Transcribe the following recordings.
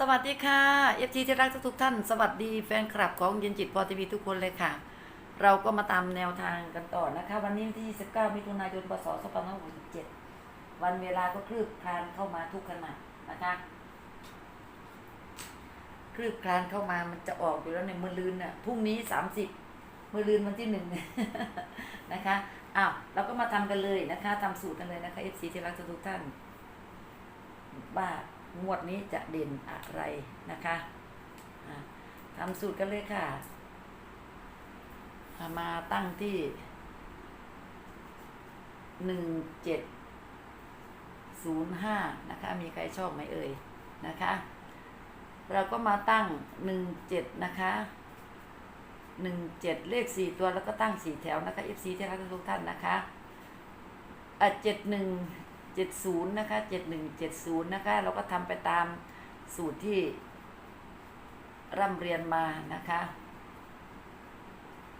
สวัสดีค่ะเอฟทีที่รักทุกท่าน สวัสดีแฟนคลับของเย็นจิตพอทีวีทุกคนเลยค่ะ เราก็มาตามแนวทางกันต่อนะคะ วันนี้ที่19มิถุนายน พศ 2567 วันเวลาก็คลืบคลานเข้ามาทุกขณะนะคะคลืบคลานเข้ามามันจะออกอยู่แล้วในมือลืนน่ะพรุ่งนี้ 30 มือลืนวันที่หนึ่งนะคะอ้าวเราก็มาทำกันเลยนะคะทำสูตรกันเลยนะคะ FC ที่รักทุกท่านว่า งวดนี้จะเด่นอะไรนะคะทำสูตรกันเลยค่ะอะ มาตั้งที่หนึ่งเจ็ดศูนย์ห้านะคะ มีใครชอบไหมเอ่ยนะคะ เราก็มาตั้งหนึ่งเจ็ดนะคะหนึ่งเจ็ดเลขสี่ตัวแล้วก็ตั้งสี่แถวนะคะ FC ที่รักทุกท่านนะคะอะเจ็ดหนึ่ง เจ็ดศูนย์นะคะเจ็ดหนึ่งเจ็ดศูนย์นะคะเราก็ทำไปตามสูตรที่ร่ำเรียนมานะคะ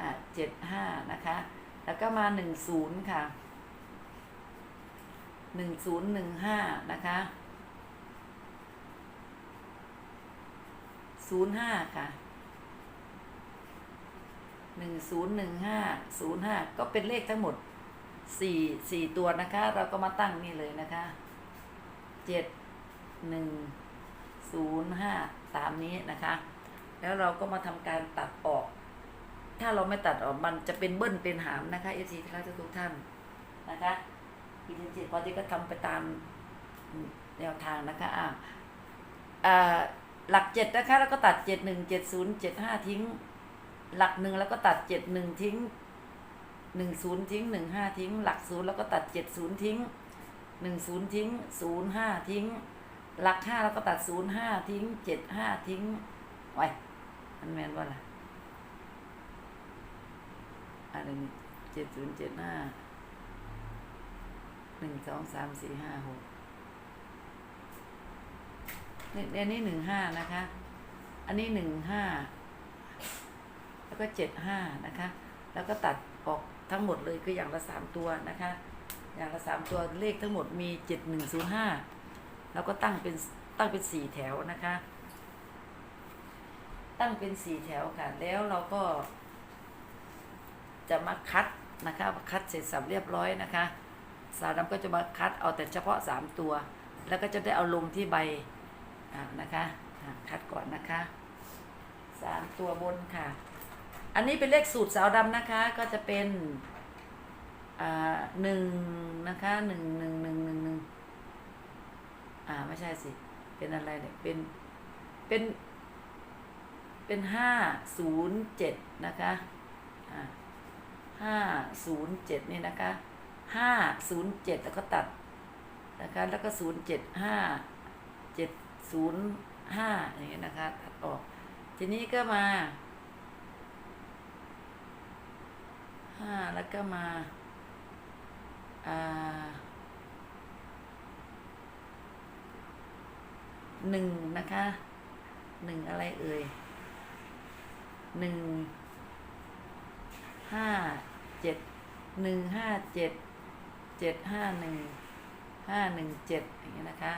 อะเจ็ดห้านะคะแล้วก็มาหนึ่งศูนย์ค่ะหนึ่งศูนย์หนึ่งห้านะคะศูนย์ห้าค่ะหนึ่งศูนย์หนึ่งห้าศูนย์ห้าก็เป็นเลขทั้งหมด สี่สี่ตัวนะคะ เราก็มาตั้งนี่เลยนะคะเจ็ดหนึ่งศูนย์ห้าตามนี้นะคะ แล้วเราก็มาทำการตัดออก ถ้าเราไม่ตัดออกมันจะเป็นเบิ้ลเป็นหามนะคะเอฟซีทุกทุกท่านนะคะพี่จิตพอที่ก็ทำไปตามแนวทางนะคะอ่าอ่าหลักเจ็ดนะคะ แล้วก็ตัดเจ็ดหนึ่งเจ็ดศูนย์เจ็ดห้าทิ้ง หลักหนึ่งแล้วก็ตัดเจ็ดหนึ่งทิ้ง หนึ่งศูนย์ทิ้งหนึ่งห้าทิ้ง หลักศูนย์แล้วก็ตัดเจ็ดศูนย์ทิ้งหนึ่งศูนย์ทิ้งศูนย์ห้าทิ้ง หลักห้าแล้วก็ตัดศูนย์ห้าทิ้งเจ็ดห้าทิ้งไว้มันแมนว่าอะไรอะไรนี่เจ็ดศูนย์เจ็ดห้าหนึ่งสองสามสี่ห้าหกเนี่ยอันนี้หนึ่งห้านะคะ อันนี้หนึ่งห้าแล้วก็เจ็ดห้านะคะ แล้วก็ตัดออก ทั้งหมดเลยคืออย่างละสามตัวนะคะ อย่างละสามตัวเลขทั้งหมดมีเจ็ดหนึ่งศูนย์ห้าแล้วก็ตั้งเป็นตั้งเป็นสี่แถวนะคะ ตั้งเป็นสี่แถวค่ะ แล้วเราก็ จะมาคัดนะคะคัดเสร็จสับเรียบร้อยนะคะ สาวดำก็จะมาคัดเอาแต่เฉพาะสามตัว แล้วก็จะได้เอาลงที่ใบอ่านะคะ คัดก่อนนะคะสามตัวบนค่ะ อันนี้เป็นเลขสูตรสาวดำนะคะ ก็จะเป็นอ่าหนึ่งนะคะหนึ่งหนึ่งหนึ่งหนึ่งหนึ่งอ่าไม่ใช่สิ เป็นอะไรเนี่ยเป็นเป็น เป็นห้าศูนย์เจ็ดนะคะอ่าห้าศูนย์เจ็ดนี่นะคะห้าศูนย์เจ็ดแล้วก็ตัดนะคะแล้วก็ศูนย์เจ็ดห้าเจ็ดศูนย์ห้าอย่างเงี้ยนะคะ ตัดออก ทีนี้ก็มา ห้าแล้วก็มาอ่าหนึ่งนะคะหนึ่งอะไรเอ่ยหนึ่งห้าเจ็ดหนึ่งห้าเจ็ดเจ็ดห้าหนึ่งห้าหนึ่งเจ็ดอย่างเงี้ยนะคะ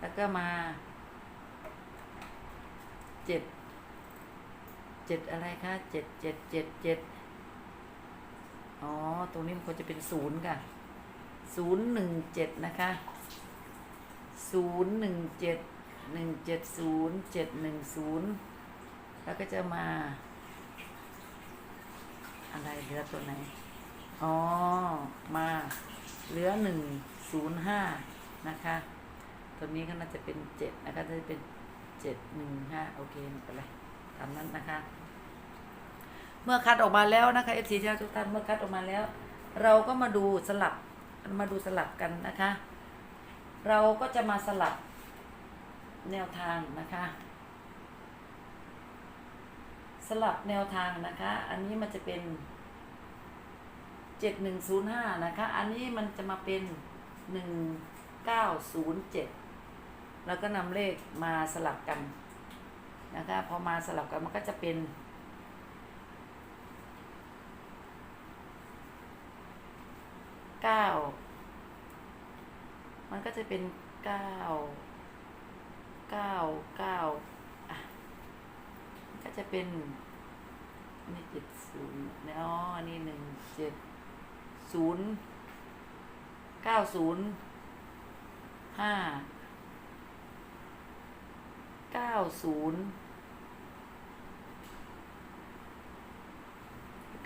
แล้วก็มาเจ็ดเจ็ดอะไรคะเจ็ดเจ็ดเจ็ดเจ็ด อ๋อ ตรงนี้มันควรจะเป็นศูนย์ค่ะศูนย์หนึ่งเจ็ดนะคะศูนย์หนึ่งเจ็ดหนึ่งเจ็ดศูนย์เจ็ดหนึ่งศูนย์แล้วก็จะมา อะไรเหลือตัวไหน อ๋อ มาเหลือหนึ่งศูนย์ห้านะคะตัวนี้ก็น่าจะเป็นเจ็ดนะคะจะเป็นเจ็ดหนึ่งห้าโอเคไม่เป็นไรตามนั้นนะคะ เมื่อคัดออกมาแล้วนะคะเอฟซีที่รักทุกท่านเมื่อคัดออกมาแล้ว เราก็มาดูสลับมาดูสลับกันนะคะ เราก็จะมาสลับแนวทางนะคะ สลับแนวทางนะคะ อันนี้มันจะเป็นเจ็ดหนึ่งศูนย์ห้านะคะ อันนี้มันจะมาเป็นหนึ่งเก้าศูนย์เจ็ดแล้วก็นำเลขมาสลับกันนะคะ พอมาสลับกันมันก็จะเป็น เก้ามันก็จะเป็นเก้าเก้าเก้าอะก็จะเป็นนี่เจ็ดศูนย์อ๋ออันนี้หนึ่งเจ็ดศูนย์เก้าศูนย์ห้าเก้าศูนย์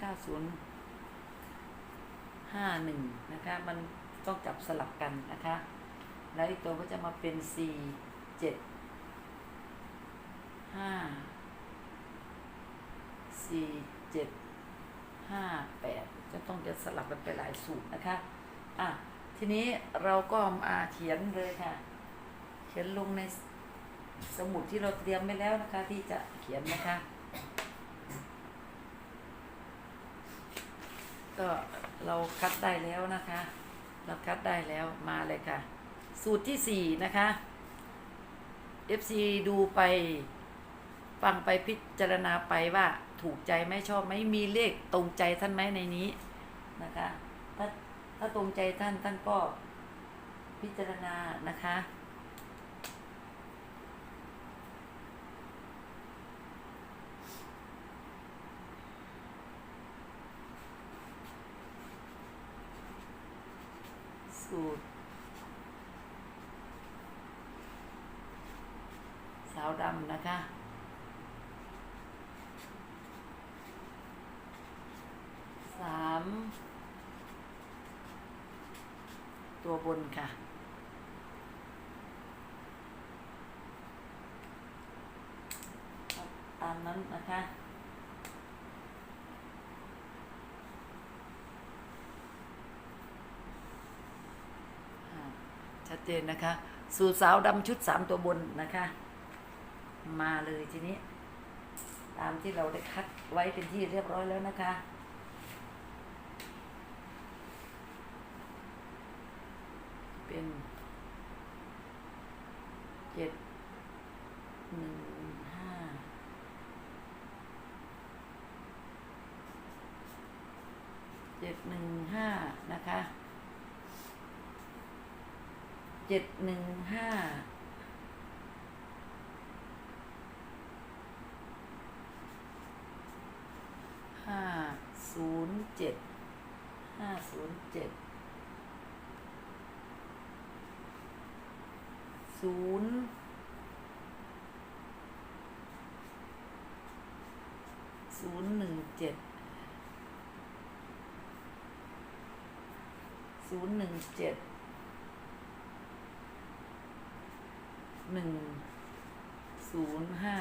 เก้าศูนย์ ห้าหนึ่งนะคะ มันต้องจับสลับกันนะคะ แล้วอีกตัวก็จะมาเป็นสี่เจ็ดห้าสี่เจ็ดห้าแปดจะต้องจะสลับกันไปหลายสูตรนะคะ อะ ทีนี้เราก็มาเขียนเลยค่ะ เขียนลงในสมุดที่เราเตรียมไว้แล้วนะคะ ที่จะเขียนนะคะ ก็ เราคัดได้แล้วนะคะ เราคัดได้แล้วมาเลยค่ะ สูตรที่สี่นะคะ FC ดูไป ฟังไปพิจารณาไปว่าถูกใจไหมชอบไหมมีเลขตรงใจท่านไหมในนี้นะคะ ถ้าถ้าตรงใจท่านท่านก็พิจารณานะคะ สูตร สาวดำนะคะ สาม ตัวบนค่ะตามนั้นนะคะ อ่าชัด เจนนะคะ สูตรสาวดำชุดสามตัวบนนะคะ มาเลยทีนี้ ตามที่เราได้คัดไว้เป็นที่เรียบร้อยแล้วนะคะเป็นเจ็ดหนึ่งห้าเจ็ดหนึ่งห้านะคะ เจ็ดหนึ่งห้าห้าศูนย์เจ็ดห้าศูนย์เจ็ดศูนย์ศูนย์หนึ่งเจ็ดศูนย์หนึ่งเจ็ด หนึ่งศูนย์ห้า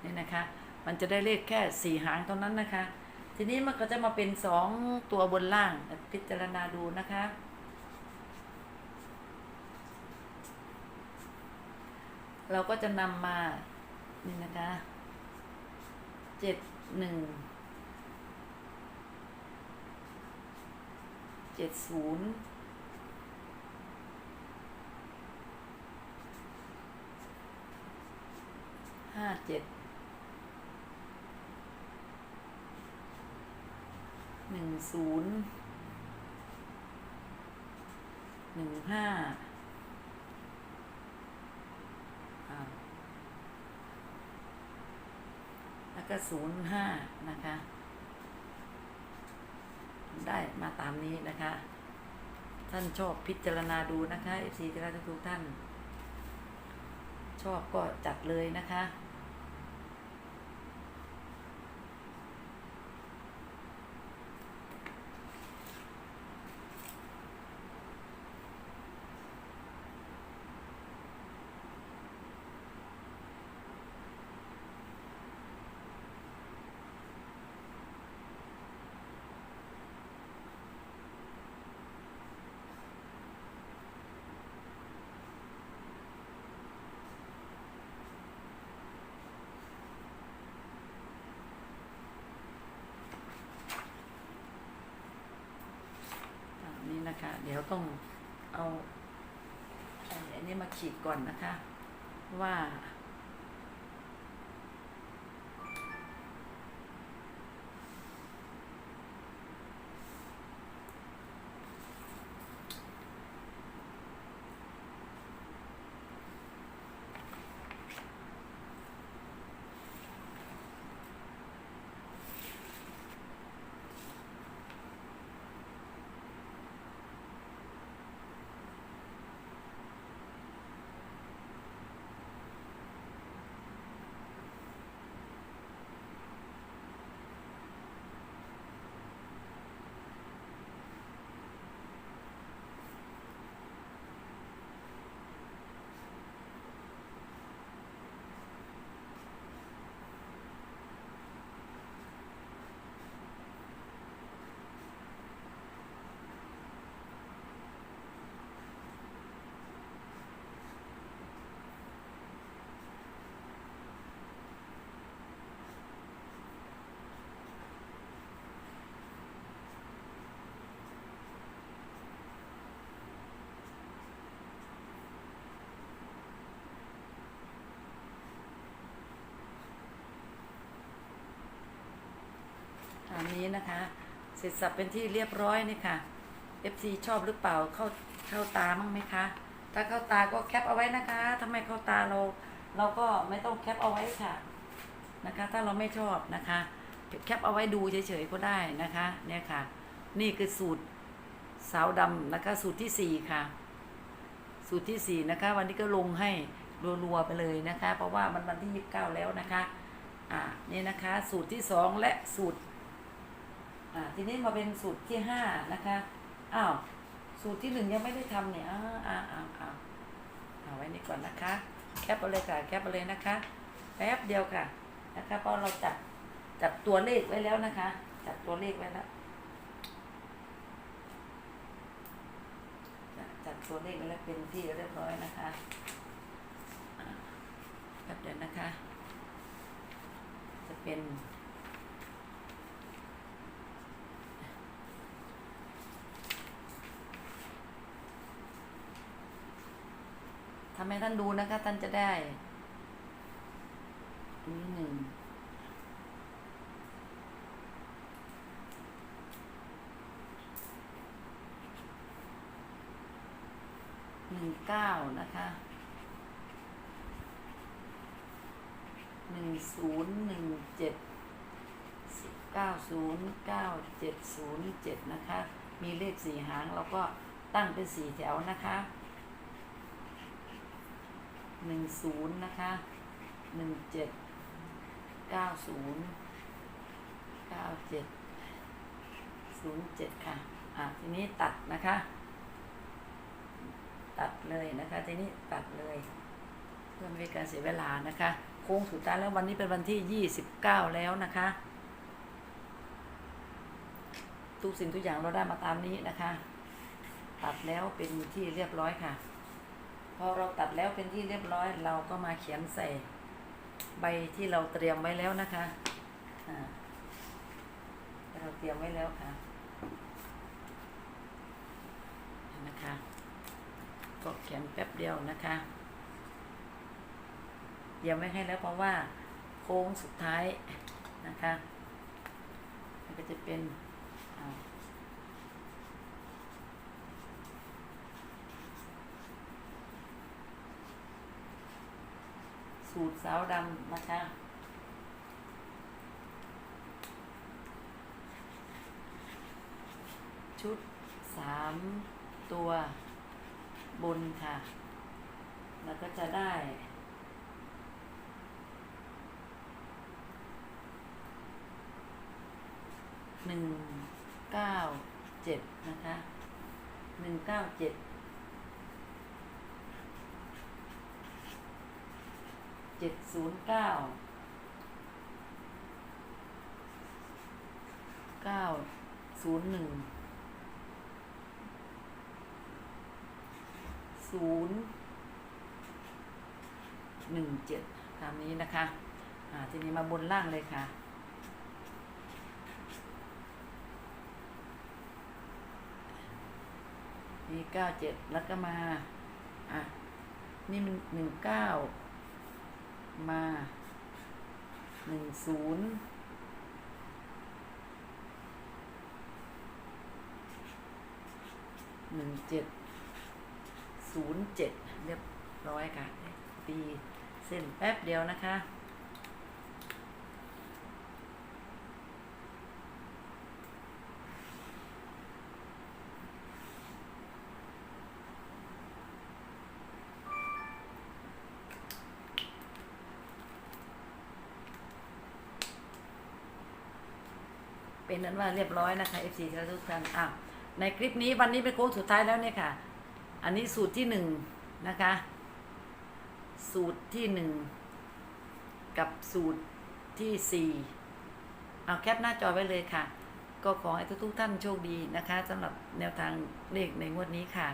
เนี่ยนะคะ มันจะได้เลขแค่สี่หางเท่านั้นนะคะ ทีนี้มันก็จะมาเป็นสองตัวบนล่างพิจารณาดูนะคะเราก็จะนำมานี่นะคะเจ็ดหนึ่งเจ็ดศูนย์ห้า เจ็ดหนึ่งศูนย์หนึ่งห้าอ่าแล้วก็ศูนย์ห้านะคะ ได้มาตามนี้นะคะ ท่านชอบพิจารณาดูนะคะเอฟซีทุกท่าน ชอบก็จัดเลยนะคะ คะเดี๋ยวต้องเอาอันนี้มาขีดก่อนนะคะ ว่าามนี้นะคะ เสร็จสับเป็นที่เรียบร้อยนี่ค่ะ FC ชอบหรือเปล่าเข้าเข้าตามั้งไหมคะ ถ้าเข้าตาก็แคปเอาไว้นะคะถ้าไม่เข้าตาเราเราก็ไม่ต้องแคปเอาไว้ค่ะนะคะ ถ้าเราไม่ชอบนะคะแคปเอาไว้ดูเฉยๆก็ได้นะคะเนี่ยค่ะ นี่คือสูตรสาวดำนะคะสูตรที่สี่ค่ะ สูตรที่สี่นะคะ วันนี้ก็ลงให้รัวๆไปเลยนะคะ เพราะว่ามันวันที่ยี่สิบเก้าแล้วนะคะ อ่านี่นะคะ สูตรที่สองและสูตร อ่าทีนี้มาเป็นสูตรที่ห้านะคะอ้าวสูตรที่หนึ่งยังไม่ได้ทำเนี่ยอ้าวอ้าวอ้าวอ้าวเอาไว้นี่ก่อนนะคะ แคปไปเลยค่ะแคปไปเลยนะคะแป๊บเดียวค่ะนะคะเพราะเราจับจับตัวเลขไว้แล้วนะคะ จับตัวเลขไว้แล้วจับจับตัวเลขไว้แล้วเป็นที่เรียบร้อยนะคะอ่าแป๊บเดียวนะคะ จะเป็น ทำให้ท่านดูนะคะ ท่านจะได้นนี้หนึ่งหนึ่งเก้านะคะหนึ่งศูนย์หนึ่งเจ็ดเก้าศูนย์เก้าเจ็ดศูนย์เจ็ดนะคะ มีเลขสี่หางเราก็ตั้งเป็นสี่แถวนะคะ หนึ่งศูนย์นะคะหนึ่งเจ็ดเก้าศูนย์เก้าเจ็ดศูนย์เจ็ดค่ะ อะทีนี้ตัดนะคะ ตัดเลยนะคะ ทีนี้ตัดเลย เพื่อไม่ให้การเสียเวลานะคะ โค้งสุดท้ายแล้ววันนี้เป็นวันที่ยี่สิบเก้าแล้วนะคะทุกสิ่งทุกอย่างเราได้มาตามนี้นะคะ ตัดแล้วเป็นที่เรียบร้อยค่ะ อเราตัดแล้วเป็นที่เรียบร้อย เราก็มาเขียนใส่ใบที่เราเตรียมไว้แล้วนะคะเราเตรียมไว้แล้วค่ะนนะคะก็เขียนแป๊บเดียวนะคะเตรียมไว้ให้แล้วเพราะว่าโค้งสุดท้ายนะคะมันก็จะเป็นอ่า สูตรสาวดำนะคะ ชุดสามตัวบนค่ะ แล้วก็จะได้หนึ่งเก้าเจ็ดนะคะหนึ่งเก้าเจ็ด เจ็ดศูนย์เก้าเก้าศูนย์หนึ่งศูนย์หนึ่งเจ็ดตามนี้นะคะ อ่า ทีนี้มาบนล่างเลยค่ะนี่เก้าเจ็ดแล้วก็มา อะ นี่มันหนึ่งเก้า มาหนึ่งศูนย์หนึ่งเจ็ดศูนย์เจ็ดเรียบร้อยค่ะตีเส้นแป๊บเดียวนะคะ เป็นนั้นว่าเรียบร้อยนะคะ FC ทุกท่านอะในคลิปนี้วันนี้เป็นโค้งสุดท้ายแล้วเนี่ยค่ะ อันนี้สูตรที่หนึ่งนะคะ สูตรที่หนึ่งกับสูตรที่สี่เอาแคปหน้าจอไว้เลยค่ะ ก็ขอให้ทุกๆท่านโชคดีนะคะสำหรับแนวทางเลขในงวดนี้ค่ะ